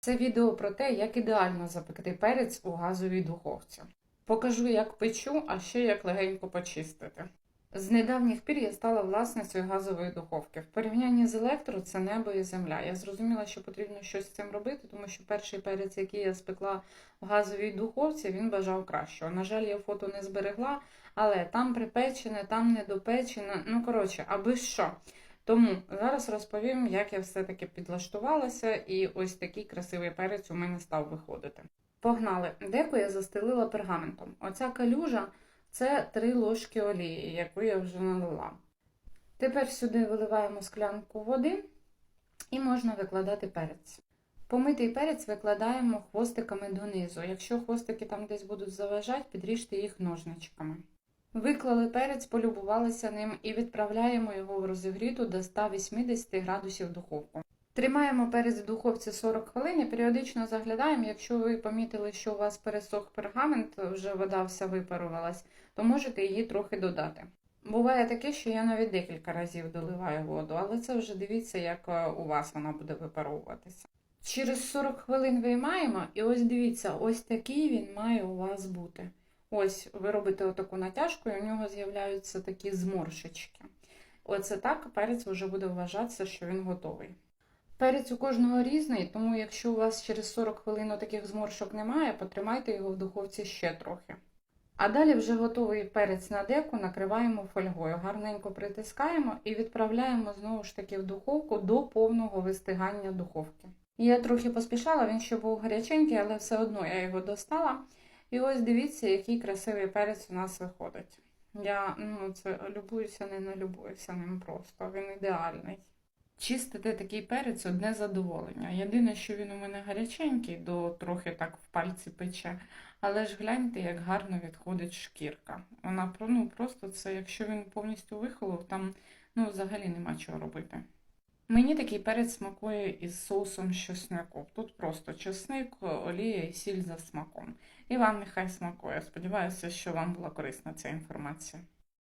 Це відео про те, як ідеально запекти перець у газовій духовці. Покажу, як печу, а ще як легенько почистити. З недавніх пір я стала власницею газової духовки. В порівнянні з електро це небо і земля. Я зрозуміла, що потрібно щось з цим робити, тому що перший перець, який я спекла в газовій духовці, він бажав кращого. На жаль, я фото не зберегла, але там припечене, там недопечене. Ну коротше, аби що. Тому зараз розповім, як я все-таки підлаштувалася, і ось такий красивий перець у мене став виходити. Погнали! Деку я застелила пергаментом. Оця калюжа це 3 ложки олії, яку я вже налила. Тепер сюди виливаємо склянку води і можна викладати перець. Помитий перець викладаємо хвостиками донизу. Якщо хвостики там десь будуть заважати, підріжте їх ножничками. Виклали перець, полюбувалися ним і відправляємо його в розігріту до 180 градусів духовку. Тримаємо перець в духовці 40 хвилин і періодично заглядаємо. Якщо ви помітили, що у вас пересох пергамент, вже вода вся випарувалась, то можете її трохи додати. Буває таке, що я навіть декілька разів доливаю воду, але це вже дивіться, як е, у вас вона буде випаровуватися. Через 40 хвилин виймаємо, і ось дивіться, ось такий він має у вас бути. Ось ви робите отаку натяжку, і у нього з'являються такі зморшечки. Оце так перець вже буде вважатися, що він готовий. Перець у кожного різний, тому якщо у вас через 40 хвилин таких зморшок немає, потримайте його в духовці ще трохи. А далі вже готовий перець на деку накриваємо фольгою, гарненько притискаємо і відправляємо знову ж таки в духовку до повного вистигання духовки. Я трохи поспішала, він ще був гаряченький, але все одно я його достала. І ось дивіться, який красивий перець у нас виходить. Я ну, це любуюся, не налюбуюся ним просто. Він ідеальний. Чистити такий перець одне задоволення. Єдине, що він у мене гаряченький, до трохи так в пальці пече. Але ж гляньте, як гарно відходить шкірка. Вона ну, просто це, якщо він повністю вихолов, там ну, взагалі нема чого робити. Мені такий перець смакує із соусом з чеснику. Тут просто чесник, олія і сіль за смаком. І вам нехай смакує. Сподіваюся, що вам була корисна ця інформація.